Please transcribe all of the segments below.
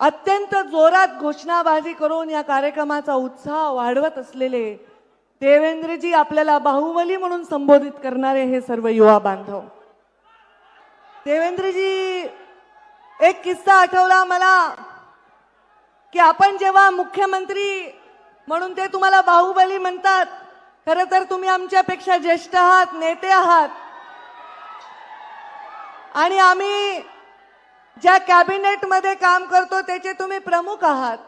अत्यंत जोरात घोषणाबाजी करून या कार्यक्रमाचा उत्साह वाढवत असलेले देवेंद्रजी आपल्याला बाहुबली म्हणून संबोधित करणारे हे सर्व युवा बांधव. देवेंद्रजी एक किस्सा आठवला मला की आपण जेव्हा मुख्यमंत्री म्हणून ते तुम्हाला बाहुबली म्हणतात खरं तर तुम्ही आमच्यापेक्षा ज्येष्ठ आहात नेते आहात. आणि आम्ही ज्या कॅबिनेटमध्ये काम करतो त्याचे तुम्ही प्रमुख आहात.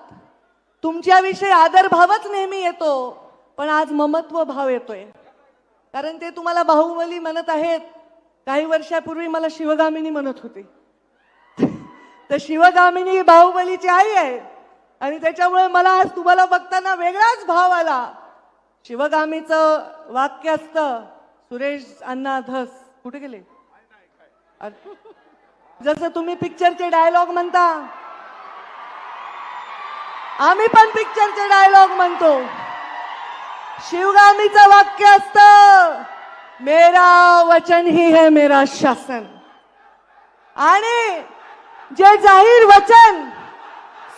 तुमच्याविषयी आदरभावच नेहमी येतो पण आज ममत्व भाव येतोय. कारण ते तुम्हाला बाहुबली म्हणत आहेत. काही वर्षापूर्वी मला शिवगामिनी म्हणत होते. तर शिवगामिनी ही बाहुबलीची आई आहे. आणि त्याच्यामुळे मला आज तुम्हाला बघताना वेगळाच भाव आला. शिवगामीचं वाक्य असतं सुरेश अण्णा धस. कुठे गेले? जसं तुम्ही पिक्चरचे डायलॉग म्हणता. आम्ही पण पिक्चरचे डायलॉग म्हणतो. शिवगामीचं वाक्य असतं मेरा वचन ही है मेरा शासन. आणि जे जाहीर वचन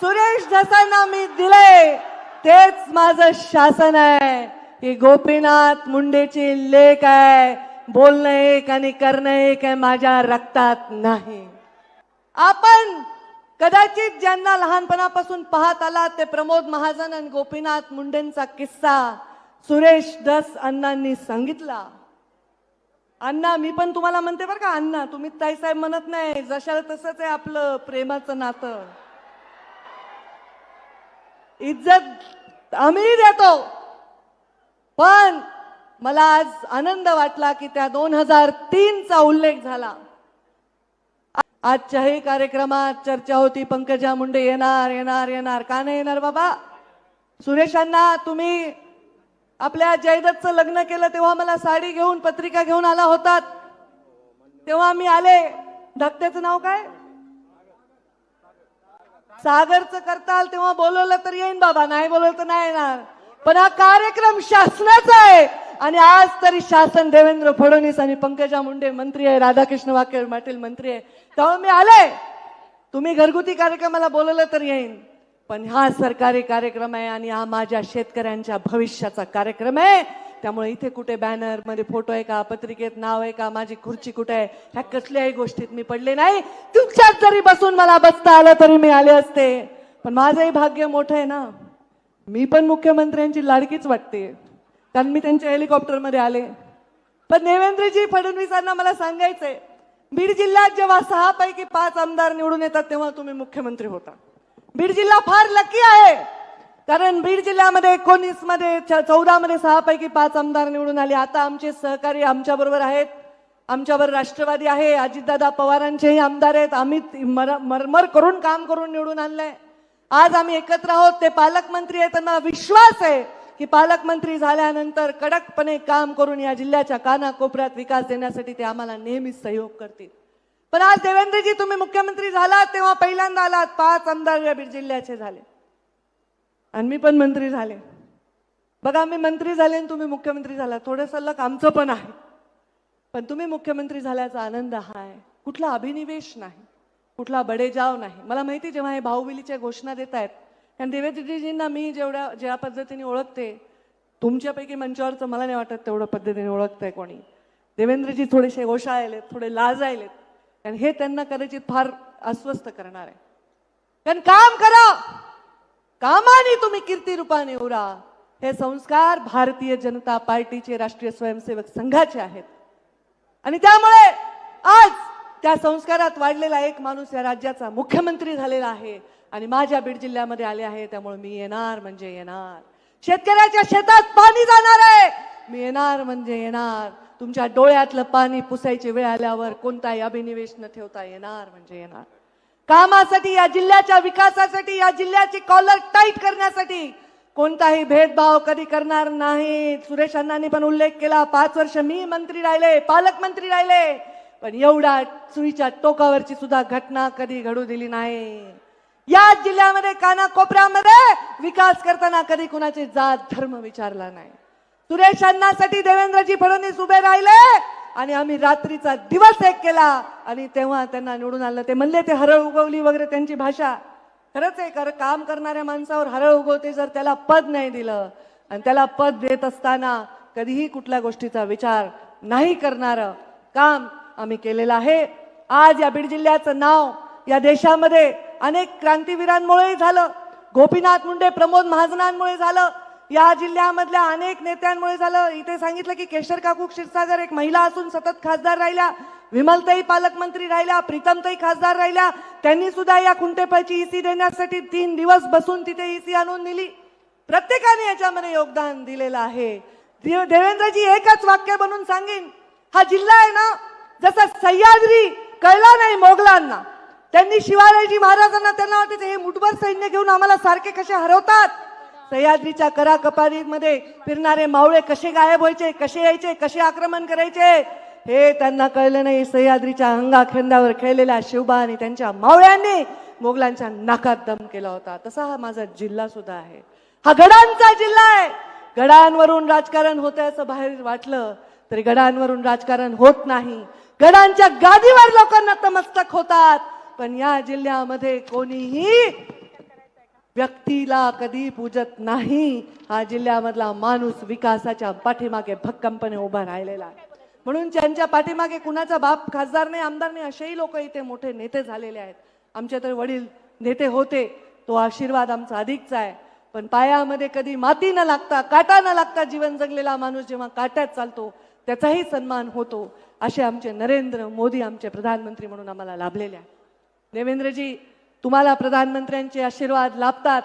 सुरेश धसांना मी दिले तेच माझं शासन आहे. ही गोपीनाथ मुंडेची लेख आहे. बोलणं एक आणि करणं एक आहे माझ्या रक्तात नाही. आपण कदाचित ज्यांना लहानपणापासून पाहत आलात ते प्रमोद महाजन आणि गोपीनाथ मुंडेंचा किस्सा सुरेश दस अण्णांनी सांगितला. अण्णा मी पण तुम्हाला म्हणते बरं का अण्णा तुम्ही ताईसाहेब म्हणत नाही जशाला तसंच आहे आपलं प्रेमाचं नातं. इज्जत आम्ही देतो. पण मला आज आनंद वाटला की त्या दोन हजार तीनचा उल्लेख झाला. आजच्याही कार्यक्रमात चर्चा होती पंकजा मुंडे येणार येणार येणार. का नाही येणार बाबा? सुरेशांना तुम्ही आपल्या जयदत्तचं लग्न केलं तेव्हा मला साडी घेऊन पत्रिका घेऊन आला होतात. तेव्हा मी आले. धाकट्याचं नाव काय? सागरचं करताल तेव्हा बोलवलं तर येईन बाबा. नाही बोलवलं तर नाही येणार. पण हा कार्यक्रम शासनाचा आहे. आणि आज तरी शासन देवेंद्र फडणवीस आणि पंकजा मुंडे मंत्री आहे राधाकृष्ण वाके पाटील मंत्री आहे. तेव्हा मी आले तुम्ही घरगुती कार्यक्रमाला बोलवलं तर येईन. पण हा सरकारी कार्यक्रम आहे आणि हा माझ्या शेतकऱ्यांच्या भविष्याचा कार्यक्रम आहे. त्यामुळे इथे कुठे बॅनरमध्ये फोटो आहे का पत्रिकेत नाव आहे का माझी खुर्ची कुठे आहे ह्या कसल्याही गोष्टीत मी पडले नाही. तुमच्यात जरी बसून मला बसता आलं तरी मी आले असते. पण माझंही भाग्य मोठं आहे ना. मी पण मुख्यमंत्र्यांची लाडकीच वाटते. कारण मी त्यांच्या हेलिकॉप्टरमध्ये आले. पण देवेंद्रजी फडणवीसांना मला सांगायचंय बीड जिल्ह्यात जेव्हा सहा पैकी पाच आमदार निवडून येतात तेव्हा तुम्ही मुख्यमंत्री होता. बीड जिल्हा फार लकी आहे. कारण बीड जिल्ह्यामध्ये एकोणीसमध्ये चौदा मध्ये सहा पैकी पाच आमदार निवडून आले. आता आमचे सहकारी आमच्या बरोबर आहेत. आमच्यावर राष्ट्रवादी आहे. अजितदादा पवारांचेही आमदार आहेत. आम्ही मरमर करून काम करून निवडून आणलंय. आज आम्ही एकत्र आहोत. ते पालकमंत्री आहेत. त्यांना विश्वास आहे. की पालकमंत्री झाल्यानंतर कडकपणे काम करून या जिल्ह्याच्या कानाकोपऱ्यात विकास देण्यासाठी ते आम्हाला नेहमीच सहयोग करतील. पण आज देवेंद्रजी तुम्ही मुख्यमंत्री झालात तेव्हा पहिल्यांदा आलात. पाच आमदार या बीड जिल्ह्याचे झाले. आणि मी पण मंत्री झाले. बघा मी मंत्री झाले आणि तुम्ही मुख्यमंत्री झाला. थोडं सल्लक आमचं पण आहे. पण तुम्ही मुख्यमंत्री झाल्याचा आनंद हा आहे. कुठला अभिनिवेश नाही. कुठला बडेजाव नाही. मला माहिती जेव्हा हे भाऊबिलीच्या घोषणा देत आहेत कारण देवेंद्रजींना मी जेवढ्या ज्या पद्धतीने ओळखते तुमच्यापैकी मंचावरचं मला नाही वाटत तेवढं पद्धतीने ओळखतंय कोणी. देवेंद्रजी थोडेसे ओशाळलेत थोडे लाजायलेत. कारण हे त्यांना कदाचित फार अस्वस्थ करणार आहे. कारण काम करा! कामाने तुम्ही कीर्ती रूपाने उरा. हे संस्कार भारतीय जनता पार्टीचे राष्ट्रीय स्वयंसेवक संघाचे आहेत. आणि त्यामुळे आज त्या संस्कारात वाढलेला एक माणूस या राज्याचा मुख्यमंत्री झालेला आहे आणि माझ्या बीड जिल्ह्यामध्ये आले आहे त्यामुळे मी येणार म्हणजे येणार. शेतकऱ्याच्या शेतात पाणी जाणार आहे. मी येणार म्हणजे येणार. तुमच्या डोळ्यातलं पाणी पुसायची वेळ आल्यावर कोणताही अभिनिवेश न ठेवता येणार म्हणजे येणार. कामासाठी या जिल्ह्याच्या विकासासाठी या जिल्ह्याची कॉलर टाईट करण्यासाठी कोणताही भेदभाव कधी करणार नाही. सुरेश अण्णांनी पण उल्लेख केला पाच वर्ष मी मंत्री राहिले पालकमंत्री राहिले. पण एवढ्या सुईच्या टोकावरची सुद्धा घटना कधी घडू दिली नाही. या जिल्ह्यामध्ये कानाकोपऱ्यामध्ये विकास करताना कधी कुणाची जात धर्म विचारला नाही. सुरेश अण्णासाठी देवेंद्रजी फडणवीस उभे राहिले आणि आम्ही रात्रीचा दिवस एक केला आणि तेव्हा त्यांना निवडून आणलं. ते म्हणले ते हरळ उगवली वगैरे त्यांची भाषा. खरंच आहे कर काम करणाऱ्या माणसावर हरळ उगवते जर त्याला पद नाही दिलं. आणि त्याला पद देत असताना कधीही कुठल्या गोष्टीचा विचार नाही करणार काम आम्ही केलेलं आहे. आज या बीड जिल्ह्याचं नाव या देशामध्ये अनेक क्रांतीवीरांमुळे झालं. गोपीनाथ मुंडे प्रमोद महाजनांमुळे झालं. या जिल्ह्यामधल्या अनेक नेत्यांमुळे झालं. इथे सांगितलं की केशर काकू क्षीरसागर एक महिला असून सतत खासदार राहिल्या. विमलताई पालकमंत्री राहिल्या. प्रीतमताई खासदार राहिल्या. त्यांनी सुद्धा या खुंटेपाची ईसी देण्यासाठी तीन दिवस बसून तिथे ईसी आणून दिली. प्रत्येकाने याच्यामध्ये योगदान दिलेलं आहे. देवेंद्रजी एकच वाक्य बनून सांगेन. हा जिल्हा आहे ना जसा सह्याद्री कळला नाही मोगलांना त्यांनी शिवाजी महाराजांना त्यांना वाटत हे मुठभर सैन्य घेऊन आम्हाला सारखे कसे हरवतात? सह्याद्रीच्या कराकपारीमध्ये फिरणारे मावळे कसे गायब व्हायचे कसे यायचे कसे आक्रमण करायचे? हे त्यांना कळलं नाही. सह्याद्रीच्या अंगाखेंद्यावर खेळलेल्या शिवबा आणि त्यांच्या मावळ्यांनी मोगलांच्या नाकात दम केला होता. तसा हा माझा जिल्हा सुद्धा आहे. हा गडांचा जिल्हा आहे. गडांवरून राजकारण होतंय असं बाहेर वाटलं तरी गडांवरून राजकारण होत नाही. गडांच्या गादीवर लोक नतमस्तक होतात. पण या जिल्ह्यामध्ये कोणीही व्यक्तीला कधी पूजत नाही. हा जिल्ह्यामधला माणूस विकासाच्या पाठीमागे भक्कमपणे उभा राहिलेला आहे. म्हणून ज्यांच्या पाठीमागे कुणाचा बाप खासदार नाही आमदार नाही असेही लोक इथे मोठे नेते झालेले आहेत. आमचे तर वडील नेते होते. तो आशीर्वाद आमचा अधिकचा आहे. पण पायामध्ये कधी माती न लागता काटा न लागता जीवन जगलेला माणूस जेव्हा काट्यात चालतो त्याचाही सन्मान होतो असे आमचे नरेंद्र मोदी आमचे प्रधानमंत्री म्हणून आम्हाला लाभलेले आहेत. देवेंद्रजी तुम्हाला प्रधानमंत्र्यांचे आशीर्वाद लाभतात.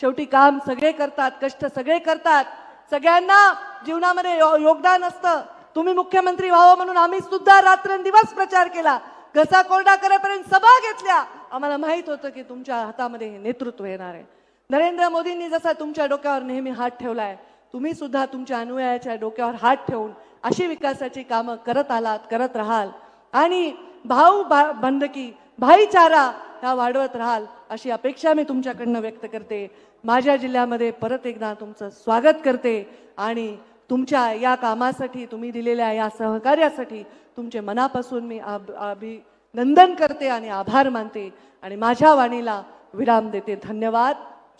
शेवटी काम सगळे करतात कष्ट सगळे करतात. सगळ्यांना जीवनामध्ये यो- योगदान असतं. तुम्ही मुख्यमंत्री व्हावं म्हणून आम्ही सुद्धा रात्रंदिवस प्रचार केला. घसा कोरडा करेपर्यंत सभा घेतल्या. आम्हाला माहीत होतं की तुमच्या हातामध्ये हे नेतृत्व येणार आहे. नरेंद्र मोदींनी जसा तुमच्या डोक्यावर नेहमी हात ठेवलाय तुम्ही सुद्धा तुमच्या अनुयायाच्या डोक्यावर हात ठेवून अशी विकासाची कामं करत आलात करत राहाल. आणि भाऊ भा- बंदकी भाईचारा ह्या वाढवत राहाल अशी अपेक्षा मी तुमच्याकडनं व्यक्त करते. माझ्या जिल्ह्यामध्ये परत एकदा तुमचं स्वागत करते आणि तुमच्या या कामासाठी तुम्ही दिलेल्या या सहकार्यासाठी तुमचे मनापासून मी आभ- अभिनंदन करते आणि आभार मानते. आणि माझ्या वाणीला विराम देते. धन्यवाद.